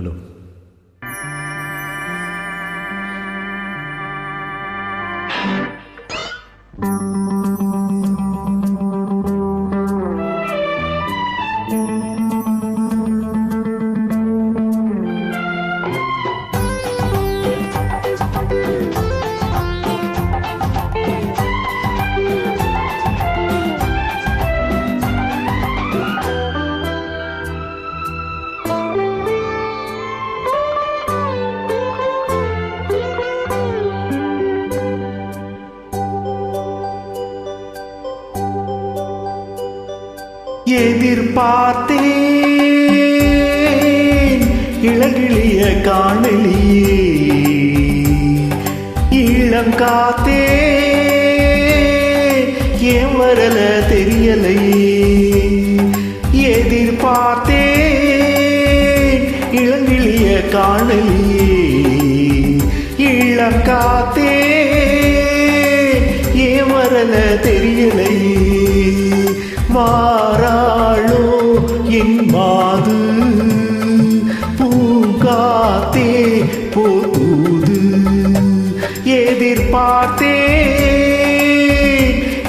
Salud. எதிர்பார்த்தேன். இளகிளிய காணலியே. ஈழம் காத்தே ஏன் வரல தெரியலையே. எதிர்பார்த்தேன். இளங்கிளிய காணலியே. ஈழம் காத்தே என் மாது பூங்காத்தே போது எதிர்பார்த்தே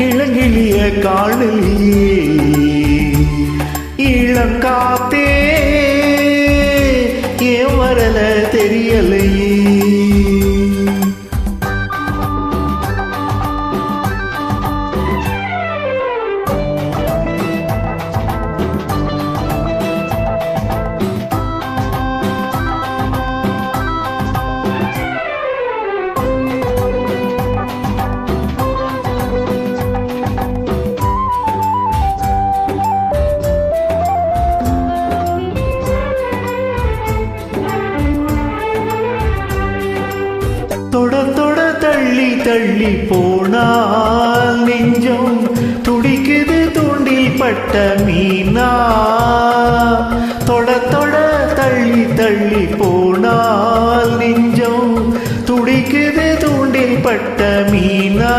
இளங்கிலிய காணலியே இளங்கா தள்ளி போனால் நெஞ்சம் துடிக்குது தூண்டில் பட்ட மீனா. தொட தொட தள்ளி தள்ளி போனால் நெஞ்சம் துடிக்குது தூண்டில் பட்ட மீனா.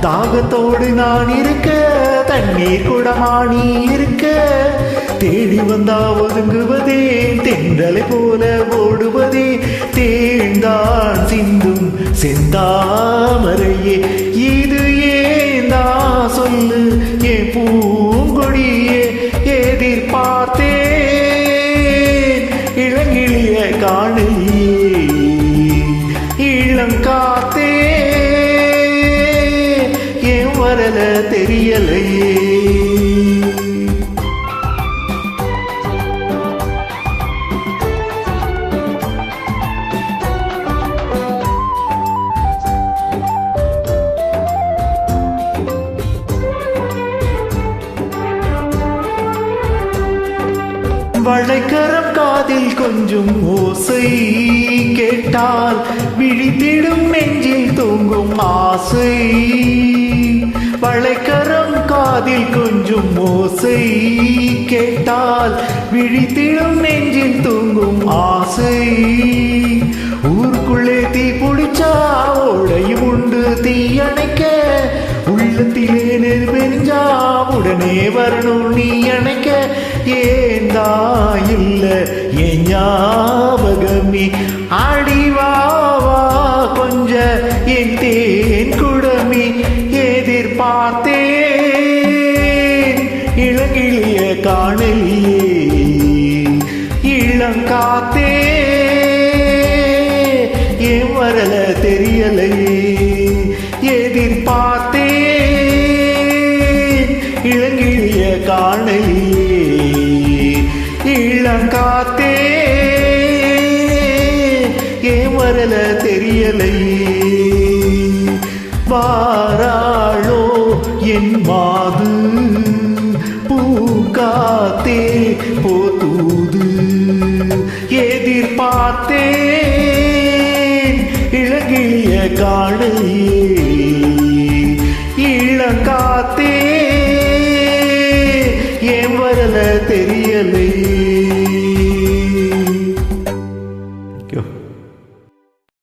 தாகத்தோடு நான் இருக்க தண்ணீர் குடமானி இருக்க. தேடி வந்தா ஒதுங்குவதே தென்றலை போல ஓடுவதே தேழ்ந்தான் தாமரையே இது ஏந்தா சொல்லு? ஏ பூங்கொடியே எதிர்பார்த்தே இளங்கிளிய காணலியே இளம் காத்தே. ஏன் வரல தெரியலையே. வளைக்கரம் காதில் கொஞ்சம் ஓசை கேட்டால் விழித்திடும் நெஞ்சில் தூங்கும் ஆசை. வளைக்கரம் காதில் கொஞ்சம் ஓசை கேட்டால் விழித்திடும் நெஞ்சில் தூங்கும் ஆசை. ஊருக்குள்ளே தீ பிடிச்சா ஓடையும் உண்டு தீயணைக்க உள்ளத்திலே நெருப்பெஞ்சா உடனே வரணும் நீ அணைக்க. ஏந்தா இல்ல? என் ஞாபகமி அடிவாவா கொஞ்ச? என் தேன் குடமி எதிர்பார்த்தேன். இளங்கிளிய காணலியே. இளங்கா காத்தே. ஏன் வரல தெரியலையே வாராளோ என் மாது பூக்காத்தே போத்தூது எதிர்பார்த்தேன் இளகிய காடையே இளங்காத்தே ஏன் வரல தெரியலையே